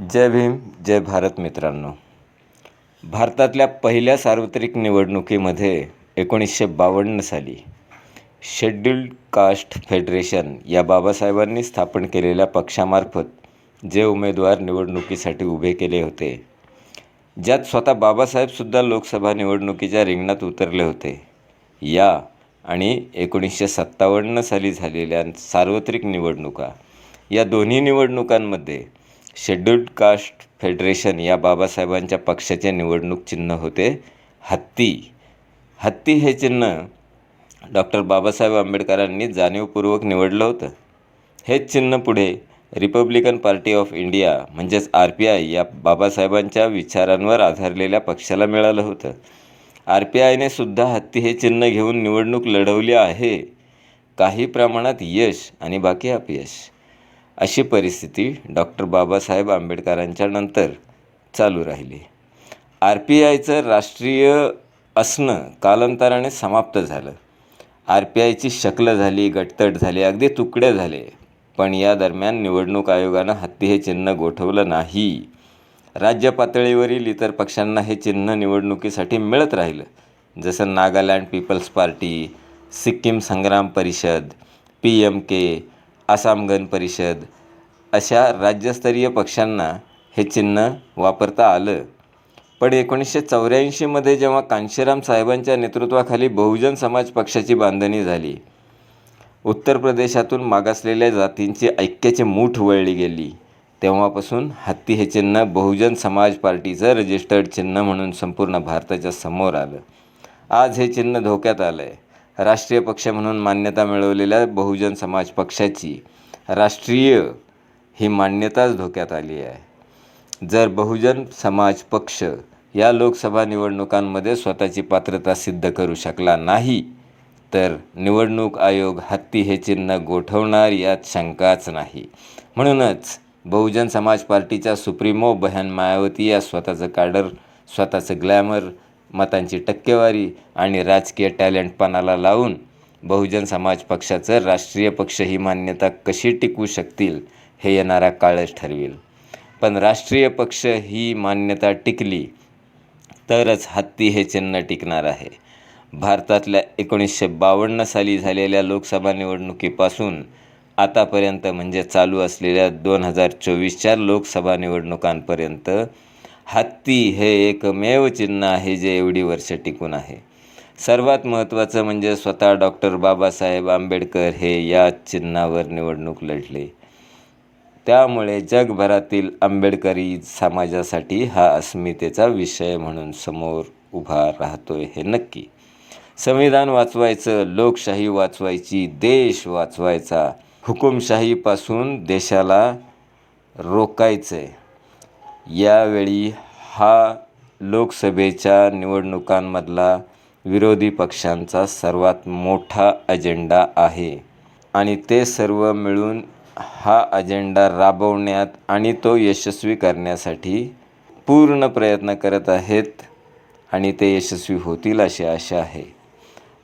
जय भीम जय भारत मित्रांनो. भारतातल्या पहिल्या सार्वत्रिक निवडणुकीमध्ये एकोणीसशे बावन्न साली शेड्युल्ड कास्ट फेडरेशन या बाबासाहेबांनी स्थापन केलेल्या पक्षामार्फत जे उमेदवार निवडणुकीसाठी उभे केले होते ज्यात स्वतः बाबासाहेबसुद्धा लोकसभा निवडणुकीच्या रिंगणात उतरले होते. या आणि एकोणीसशे सत्तावन्न साली झालेल्या सार्वत्रिक निवडणुका या दोन्ही निवडणुकांमध्ये शेड्युल्ड कास्ट फेडरेशन या बाबासाहेबांच्या पक्षाचे निवडणूक चिन्ह होते. हत्ती. हत्ती हे चिन्ह डॉक्टर बाबासाहेब आंबेडकरांनी जाणीवपूर्वक निवडलं होतं. हेच चिन्ह पुढे रिपब्लिकन पार्टी ऑफ इंडिया म्हणजेच आर पी आय या बाबासाहेबांच्या विचारांवर आधारलेल्या पक्षाला मिळालं होतं. आर पी आयने सुद्धा हत्ती हे चिन्ह घेऊन निवडणूक लढवली आहे. काही प्रमाणात यश आणि बाकी अपयश. अशी परिस्थिती डॉक्टर बाबासाहेब आंबेडकरांच्या नंतर चालू राहिली. आर पी आयचं राष्ट्रीय असणं कालांतराने समाप्त झालं. आर पी आयची शक्ल झाली गटतट झाली अगदी तुकडे झाले. पण या दरम्यान निवडणूक आयोगानं हत्ती हे चिन्ह गोठवलं नाही. राज्य पातळीवरील इतर पक्षांना हे चिन्ह निवडणुकीसाठी मिळत राहिलं. जसं Nagaland People's Party Sikkim Sangram Parishad P M के आसाम गण परिषद अशा राज्यस्तरीय पक्षांना हे चिन्ह वापरता आलं. पण एकोणीसशे चौऱ्याऐंशीमध्ये जेव्हा कांशीराम साहेबांच्या नेतृत्वाखाली बहुजन समाज पक्षाची बांधणी झाली उत्तर प्रदेशातून मागासलेल्या जातींची ऐक्याची मूठ वळली गेली. तेव्हापासून हत्ती हे चिन्ह बहुजन समाज पार्टीचं रजिस्टर्ड चिन्ह म्हणून संपूर्ण भारताच्या समोर आलं. आज हे चिन्ह धोक्यात आलं आहे राष्ट्रीय पक्ष म्हणून मान्यता मिळवलेल्या बहुजन समाज पक्षाची राष्ट्रीय ही मान्यताच धोक्यात आली आहे. जर बहुजन समाज पक्ष या लोकसभा निवडणुकांमध्ये स्वतःची पात्रता सिद्ध करू शकला नाही तर निवडणूक आयोग हत्ती हे चिन्ह गोठवणार यात शंकाच नाही. म्हणूनच बहुजन समाज पार्टीच्या सुप्रीमो बहन मायावती या स्वतःचं काडर स्वतःचं ग्लॅमर मतांची टक्केवारी आणि राजकीय टॅलेंटपणाला लावून बहुजन समाज पक्षाचं राष्ट्रीय पक्ष ही मान्यता कशी टिकवू शकतील हे येणारा काळच ठरवेल. पण राष्ट्रीय पक्ष ही मान्यता टिकली तरच हत्ती हे चिन्ह टिकणार आहे. भारतातल्या एकोणीसशे बावन्न साली झालेल्या लोकसभा निवडणुकीपासून आतापर्यंत म्हणजे चालू असलेल्या दोन हजार चोवीसच्या लोकसभा निवडणुकांपर्यंत हत्ती हे एकमेव चिन्ह आहे जे एवढी वर्ष टिकून आहे. सर्वात महत्त्वाचं म्हणजे स्वतः डॉक्टर बाबासाहेब आंबेडकर हे या चिन्हावर निवडणूक लढले. त्यामुळे जगभरातील आंबेडकरी समाजासाठी हा अस्मितेचा विषय म्हणून समोर उभा राहतोय हे नक्की. संविधान वाचवायचं लोकशाही वाचवायची देश वाचवायचा हुकुमशाहीपासून देशाला रोकायचं आहे यावेळी हा लोकसभेच्या निवडणुकांमधला विरोधी पक्षांचा सर्वात मोठा अजेंडा आहे. आणि ते सर्व मिळून हा अजेंडा राबवण्यात आणि तो यशस्वी करण्यासाठी पूर्ण प्रयत्न करत आहेत आणि ते यशस्वी होतील अशी आशा आहे.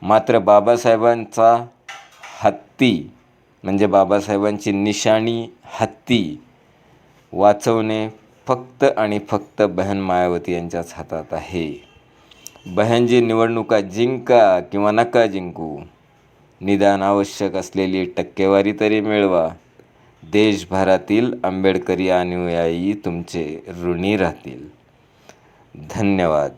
मात्र बाबासाहेबांचा हत्ती म्हणजे बाबासाहेबांची निशाणी हत्ती वाचवणे फक्त आणि फक्त बहन मायावती यांच्याच हातात आहे. बहनजी निवडणुका जिंका किंवा नका जिंकू. निदान आवश्यक असलेली टक्केवारी तरी मिळवा. देशभरातील आंबेडकरी अनुयायी तुमचे ऋणी राहतील. धन्यवाद.